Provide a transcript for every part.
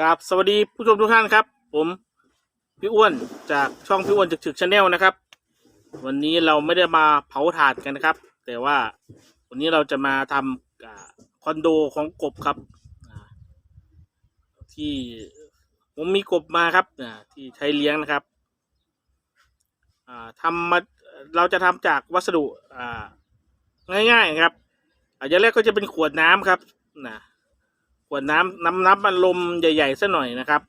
กับสวัสดีผู้ชมทุกท่านครับ ผมพี่อ้วนจากช่องพี่อ้วนจากฉึกชาแนลนะครับ วันนี้เราไม่ได้มาเผาถ่านกันนะครับ แต่ว่าวันนี้เราจะมาทำอ่าคอนโดของกบครับที่ผมมีกบมาครับที่ใช้เลี้ยงนะครับทำมาเราจะทำจากวัสดุง่ายๆครับอย่างแรกก็จะเป็นขวดน้ำครับนะ วดน้ำน้ำน้ำมันลมใหญ่ๆสักหน่อยนะครับ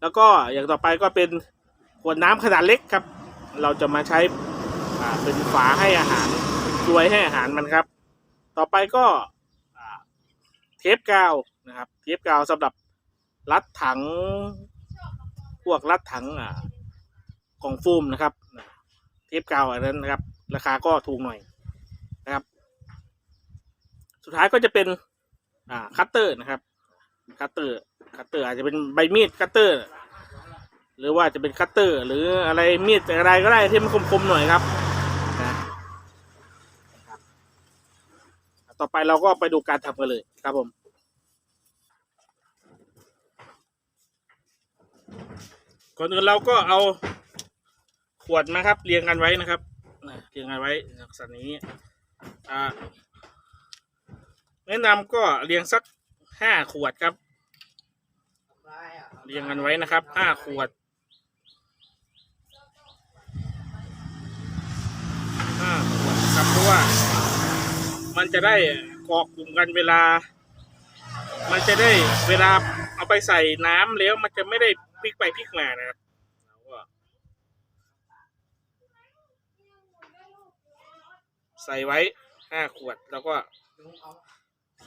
แล้วก็อย่างต่อไปก็เป็นขวดน้ำขนาดเล็กครับ เราจะมาใช้เป็นฝาให้อาหารช่วยให้อาหารมันครับ ต่อไปก็เทปกาวนะครับ เทปกาวสำหรับรัดถังพวกรัดถังอ่ากล่องฟูมนะครับ เทปกาวอันนั้นนะครับ ราคาก็ถูกหน่อยนะครับ สุดท้ายก็จะเป็น อ่าคัตเตอร์นะครับคัตเตอร์คัตเตอร์อาจจะเป็นใบมีดคัตเตอร์ หรือว่าจะเป็นคัตเตอร์ หรืออะไรมีดอะไรก็ได้ที่มันคมๆหน่อยครับนะครับต่อไปเราก็ไปดูการทำกันเลยครับผมก่อนอื่นเราก็เอาขวดมาครับ เรียงกันไว้นะครับเรียงกันไว้ลักษณะนี้อ่า แนะนำก็เรียงสักห้าขวดครับ เรียงกันไว้นะครับห้าขวดห้าขวดครับเพราะว่า มันจะได้เกาะกลุ่มกันเวลา มันจะได้เวลาเอาไปใส่น้ำแล้วมันจะไม่ได้พลิกไปพลิกมานะครับใส่ไว้ห้าขวดแล้วก็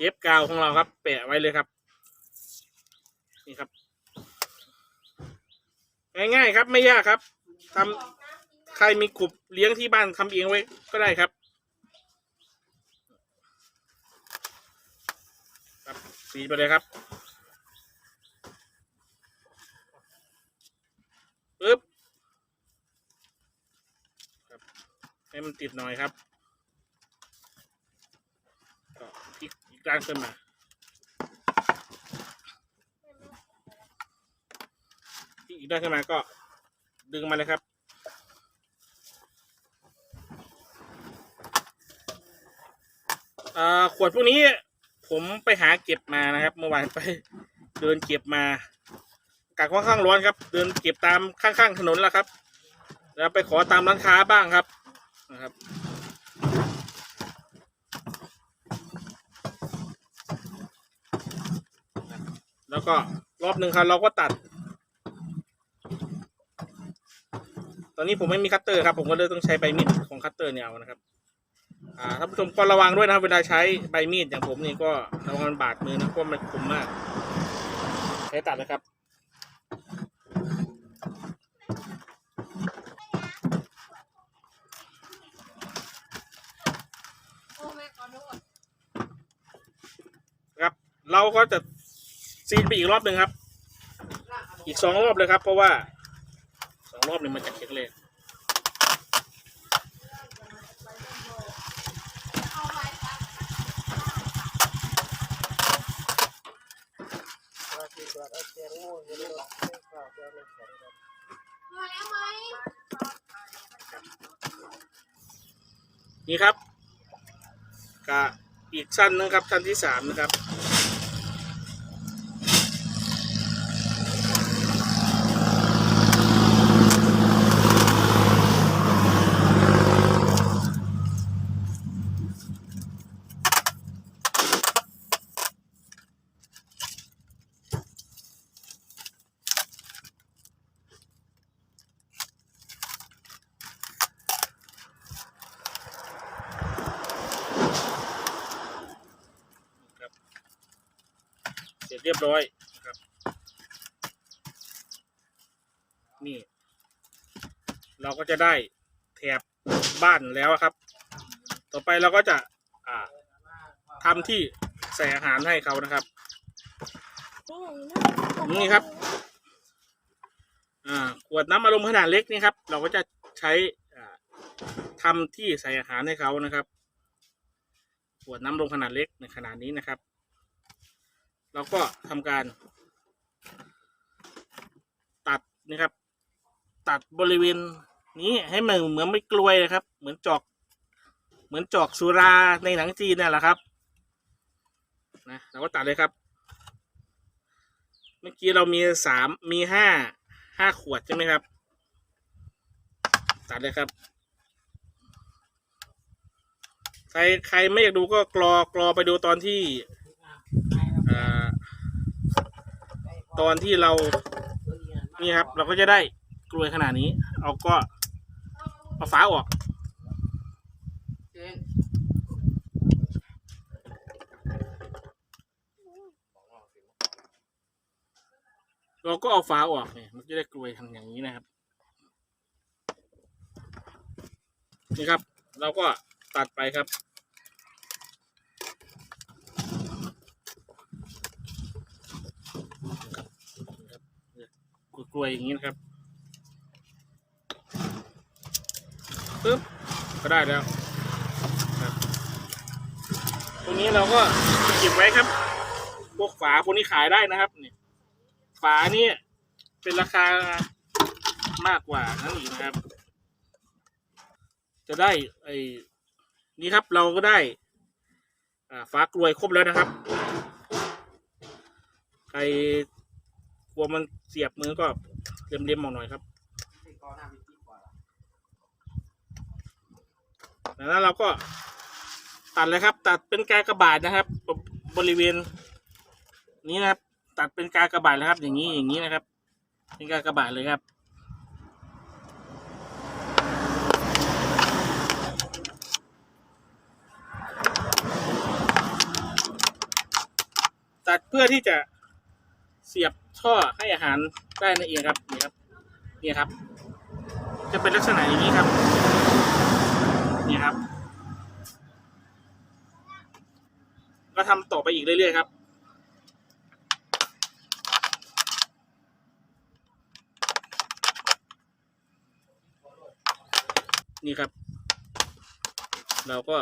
เทปกาวของเราครับ แปะไว้เลยครับ นี่ครับ ง่ายๆครับ ไม่ยากครับทำใครมีกบเลี้ยงที่บ้านทำเองไว้ก็ได้ครับครับสีไปเลยครับปึ๊บครับให้มันติดหน่อยครับ ก็ พลิกอีกด้านขึ้นมาพลิกอีกด้านขึ้นมาก็ดึงมาเลยครับ ขวดพวกนี้ผมไปหาเก็บมานะครับ เมื่อวานไปเดินเก็บมาอากาศค่อนข้างร้อนครับ เดินเก็บตามข้างๆถนนแล้วครับ แล้วไปขอตามร้านค้าบ้างครับนะครับ แล้วก็รอบหนึ่งครับเราก็ตัด ตอนนี้ผมไม่มีคัตเตอร์ครับ ผมก็เลยต้องใช้ใบมีดของคัตเตอร์เนี่ยเอานะครับ อ่าท่านผู้ชมก็ระวังด้วยนะครับเวลาใช้ใบมีดอย่างผมนี่ก็ระวังมันบาดมือนะเพราะมันคมมาก ใช้ตัดนะครับครับ เราก็จะ ซีนไปอีกรอบหนึ่งครับ อีกสองรอบเลยครับ เพราะว่าสองรอบนี่มันจะเข็งเลยมาแล้วไหมนี่ครับกะอีกชั้นหนึงครับชั้นที่สามนะครับ ร็จเรียบร้อยนะครับ นี่ เราก็จะได้แถบบ้านแล้วครับ ต่อไปเราก็จะอ่าทำที่ใส่อาหารให้เขานะครับ นี่ครับ อ่า ขวดน้ำอารมณ์ขนาดเล็กนี่ครับ เราก็จะใช้อ่าทำที่ใส่อาหารให้เขานะครับ ขวดน้ำลงขนาดเล็กในขนาดนี้นะครับ เราก็ทำการ ตัดนี่ครับ ตัดบริเวณนี้ให้มันเหมือนไม่กลวยนะครับ เหมือนจอก เหมือนจอกสุราในหนังจีนนั่นแหละครับนะเราก็ตัดเลยครับ เมื่อกี้เรามีสามมีห้าห้าขวดใช่ไหมครับ ตัดเลยครับใครใครไม่อยากดูก็กรอกรอไปดูตอนที่อ่า ตอนที่เรานี่ครับ เราก็จะได้กลวยขนาดนี้ เอาก็เอาฝาออก เราก็เอาฝาออกเนี่ยมันจะได้กลวยทำอย่างนี้นะครับ นี่ครับ เราก็ตัดไปครับ กลวยอย่างนี้นะครับปึ๊บก็ได้แล้วครับตรงนี้เราก็เก็บไว้ครับพวกฝาพวกนี้ขายได้นะครับนี่ฝานี่เป็นราคามากกว่านั้นอีกนะครับ จะได้ไอ้นี่ครับเราก็ได้อ่าฝากลวยครบแล้วนะครับใคร ลัวมันเสียบมือก็เล็มๆมองหน่อยครับจากนั้นเราก็ตัดเลยครับ ตัดเป็นกากระบาดนะครับ บริเวณ นี้นะครับ ตัดเป็นกากระบาดเลยครับ อย่างนี้อย่างนี้นะครับ เป็นกากระบาดเลยครับตัดเพื่อที่จะ เสียบท่อให้อาหารได้นั่นเองครับนี่ครับนี่ครับ จะเป็นลักษณะอย่างนี้ครับนี่ครับ ก็ทำต่อไปอีกเรื่อยๆครับนี่ครับ เราก็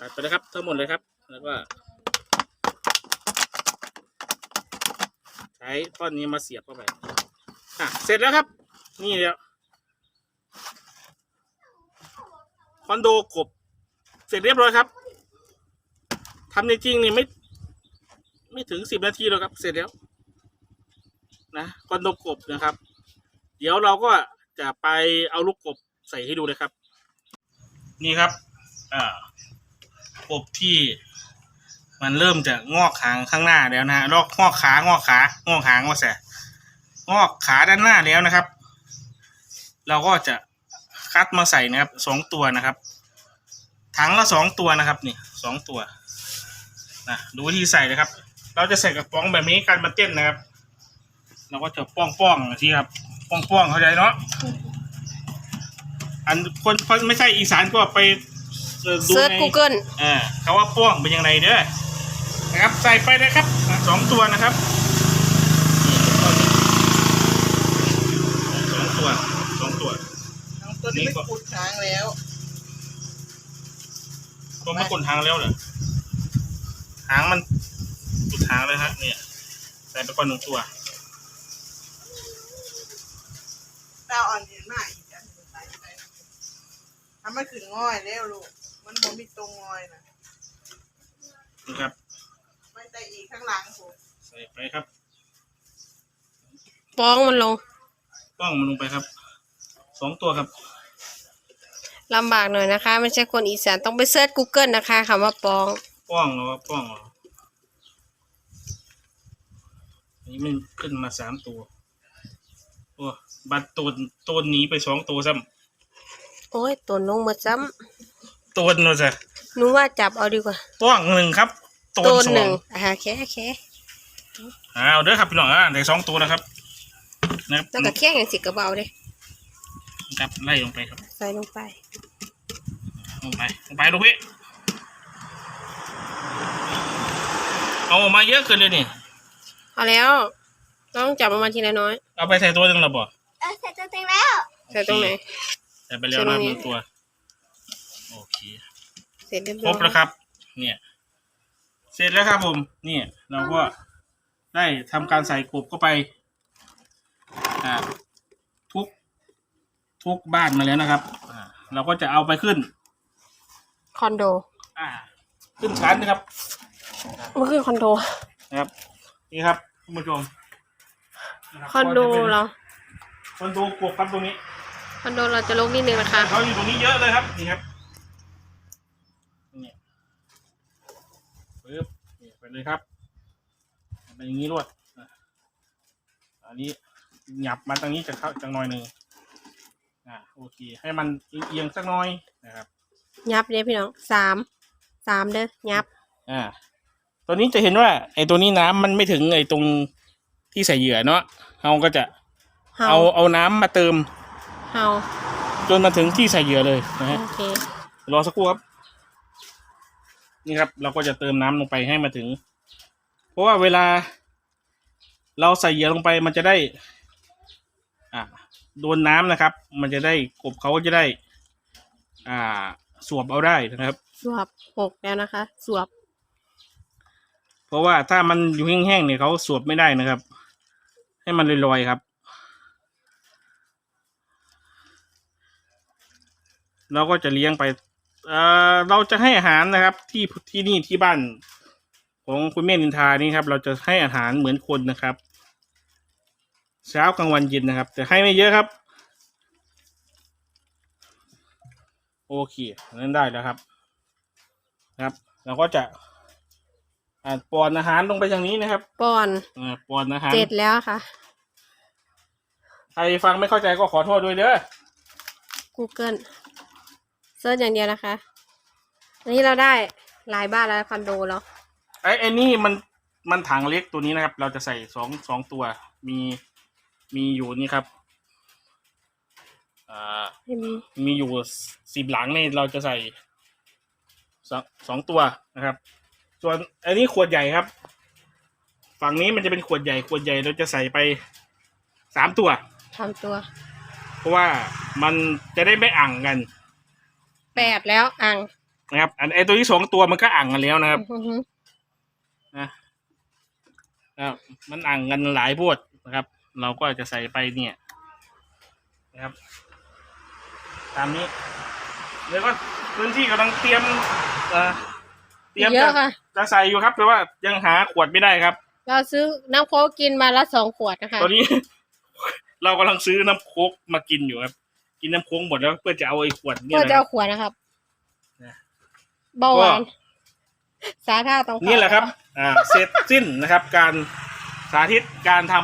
ตัดไปเลยครับ ทั้งหมดเลยครับ แล้วก็ ช้ท่อนนี้มาเสียบเข้าไปอะเสร็จแล้วครับ นี่เดียวคอนโดกบ เสร็จเรียบร้อยครับทำในจริงนี่ไม่ ไม่ถึงสิบนาทีหรอกครับ เสร็จแล้ว นะคอนโดกบนะครับ เดี๋ยวเราก็จะไปเอาลูกกบใส่ให้ดูเลยครับ นี่ครับ อ่ากบที่ มันเริ่มจะงอกหางข้างหน้าแล้วนะฮะลอกงอกขางอกขางอกหางว่าแสงอกขาด้านหน้าแล้วนะครับ เราก็จะคัดมาใส่นะครับสองตัวนะครับถังละสองตัวนะครับนี่สองตัวนะดูวิธีใส่เลยครับ เราจะใส่กระป๋องแบบนี้กันมาเต้นนะครับ เราก็จะป้องป้องๆทีครับป้องป้องๆเข้าใจเนาะอันคนคนไม่ใช่อีสานก็ไปเอ่อดูเซิร์ชใน Google อ่าเขาว่าป้วงเป็นยังไงเด้อ นะครับ ใส่ไปนะครับอะสองตัวนะครับสองตัวสองตัวทั้งตัวนี้ไม่ขุดทางแล้วตัวมันกดทางแล้วเหรอหางมันจุดทางเลยฮะเนี่ยใส่ไปก่อนหนึ่งตัวดาวอ่อนเห็นมากอีกอันหนึ่งใส่ไปทำมันขึ้นง่อยแล้วลูกมันบ่มีตรงง่อยนะนะครับ ไม่ใส่อีกข้างหลังผมใส่ไปครับ ป้องมันลงป้องมันลงไปครับ สองตัวครับ ลำบากหน่อยนะคะ ไม่ใช่คนอีสานต้องไปเซิร์ช Google นะคะคำว่าป้อง ป้องแล้วป้องแล้วอันนี้มันขึ้นมาสามตัว โอ้บัตรตัวตัวหนีไปสองตัวซ้โอ้ยตนลงมาซ้ำตัวนึงจ้ะำหนูว่าจับเอาดีกว่า ป้องหนึ่งครับ ตัวต้นสอหนึ่งงอ่าแค่แค่เอาเด้อครับพี่น้องอะได้สองตัวนะครับนะครับแล้วก็แค่อย่างสิกระเบาเลยครับไล่ลงไปครับใส่ลงไปลงไปลงไปลูกพี่เอาออกมาเยอะเกินเลยนี่เอาแล้วต้องจับออกมาทีละน้อยเอาไปใส่ตัวหนึ่งแล้วบ่เออเสร็จตัวเองแล้ว ใส่ตรงไหน ใส่ไปแล้วใส่ตรนะงนี้ หนึ่งตัวโอเคเสร็จเรียบคร้รอบยแล้วครับ เนี่ย เสร็จแล้วครับผมเนี่ยเราก็ได้ทำการใส่กบเข้าไปอ่าทุก ทุกบ้านมาแล้วนะครับอ่าเราก็จะเอาไปขึ้น คอนโด อ่า ขึ้นชั้นนะครับมันคือคอนโดนะครับ นี่ครับคุณผู้ชมะรับคอนโดก็จะป็เราคอนโดกบครับตรงนี้ คอนโดเราจะลกนิดนึงนะคะเขาอยู่ตรงนี้เยอะเลยครับนี่ครับนี่ปึ๊บนี่ไป เลยครับเป็นอย่างนี้รวดอะอันนี้หยับมาตรงนี้จะเข้าจังหน่อยหนึ่งอ่าโอเค ให้มันเอียงๆสักหน่อยนะครับยับเนี่ยพี่น้องสามสามเด้อยับ อ่า ตัวนี้จะเห็นว่า ไอ้ตัวนี้น้ำมันไม่ถึงไอ้ตรงที่ใส่เหยื่อเนาะเราก็จะเฮาเอาเอาน้ำมาเติมเฮาจนมาถึงที่ใส่เหยื่อเลยนะฮะโอเครอสักครู่ครับ นี่ครับ เราก็จะเติมน้ำลงไปให้มาถึง เพราะว่าเวลา เราใส่เหยื่อลงไปมันจะได้ อ่าโดนน้ำนะครับ มันจะได้กบเขาก็จะได้ อ่า สวบเอาได้นะครับ สวบหกแล้วนะคะ สวบ เพราะว่าถ้ามันอยู่แห้งๆเนี่ยเขาสวบไม่ได้นะครับ ให้มันลอยๆครับ เราก็จะเลี้ยงไป เอ่อเราจะให้อาหารนะครับ ที่ที่นี่ที่บ้าน ของคุณแม่นินทานี่ครับ เราจะให้อาหารเหมือนคนนะครับ เช้ากลางวันเย็นนะครับ แต่ให้ไม่เยอะครับ โอเคนั้นได้แล้วครับครับเราก็จะอ่าป้อนอาหารลงไปทางนี้นะครับป้อนอ่าป้อนอาหารเจ็ดแล้วค่ะ ใครฟังไม่เข้าใจก็ขอโทษด้วยเด้อ Google เซิร์ชอย่างเดียวนะคะอันนี้เราได้หลายบ้านแล้วคอนโดแล้วไอ้ไอ้นี่มันมันถังเล็กตัวนี้นะครับ เราจะใส่สองสองตัว มีมีอยู่นี่ครับอ่าเห็นมีอยู่สิบหลังนี่เราจะใส่สองสองตัวนะครับ ส่วนอันนี้ขวดใหญ่ครับ ฝั่งนี้มันจะเป็นขวดใหญ่ขวดใหญ่เราจะใส่ไปสามตัวทำตัว เพราะว่ามันจะได้ไม่อ่างกัน แปดแล้วอ่างนะครับ อันไอ้ตัวที่สองตัวมันก็อ่างกันแล้วนะครับอื้อหือนะนะครับมันอ่างกันหลายพวดนะครับ เราก็จะใส่ไปเนี่ย นะครับ ตามนี้แล้วก็พื้นที่กำลังเตรียมเอ่อเตรียมเยจะอะค่ะ จะใส่อยู่ครับแต่ว่ายังหาขวดไม่ได้ครับ เราซื้อน้ำโค้กกินมาละสองขวดนะคะ ตอนนี้ เรากำลังซื้อน้ำโค้กมากินอยู่ครับ กินน้ำโค้กหมดแล้วเพื่อจะเอาไอ้ขวดเนี่ยเพื่อนะจะครัเอาบขวดนะครับนะ เบาหวานสาธาตรงนี่แหละครับ อ่า เสร็จสิ้นนะครับ การสาธิตการท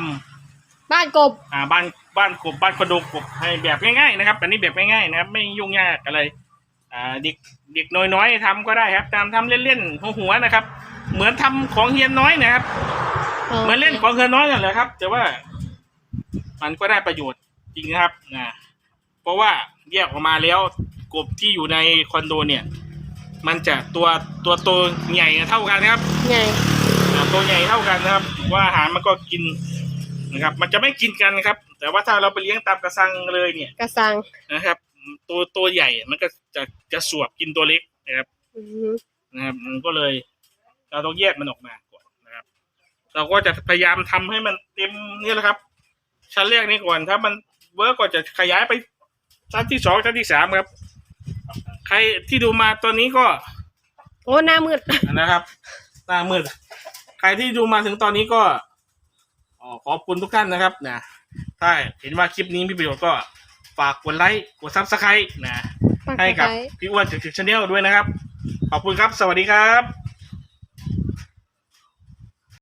ำบ้านกบอ่าบ้านบ้านกบบ้านคอนโดกบให้แบบง่ายๆนะครับอันนี้แบบง่ายๆนะครับ ไม่ยุ่งยากอะไร อ่าเด็กเด็กน้อยๆทำก็ได้ครับตามทำเล่นๆหัวๆนะครับ เหมือนทำของเฮียนน้อยนะครับ เหมือนเล่นของเฮียนน้อยนั่นแหละครับ แต่ว่ามันก็ได้ประโยชน์จริงนะครับนะเพ ราะว่าแยกออกมาแล้วกบที่อยู่ในคอนโดเนี่ย มันจะตัวตัวโตใหญ่เท่ากันนะครับไงอ่าตัวใหญ่เท่ากันนะครับ ว่าอาหารมันก็กินนะครับ มันจะไม่กินกันนะครับ แต่ว่าถ้าเราไปเลี้ยงตามกระสังเลยเนี่ยกระสังนะครับ ตัวตัวใหญ่มันก็จะจะสวบกินตัวเล็กนะครับ อื้อหือนะครับมันก็เลย เราต้องแยกมันออกมาก่อนนะครับ เราก็จะพยายามทำให้มันเต็มนี่แหละครับ ชั้นแรกนี้ก่อนถ้ามันเวิร์กก็จะขยายไป ชั้นที่สองชั้นที่สามครับ ใครที่ดูมาตอนนี้ก็โอ้หน้ามืด นะครับ หน้ามืด ใครที่ดูมาถึงตอนนี้ก็อ๋อขอบคุณทุกท่านนะครับนะถ้าเห็นว่าคลิปนี้มีประโยชน์ก็ฝากกดไลค์กดซับสไครต์นะ ให้กับพี่อ้วนจากชาแนลด้วยนะครับ ขอบคุณครับ สวัสดีครับ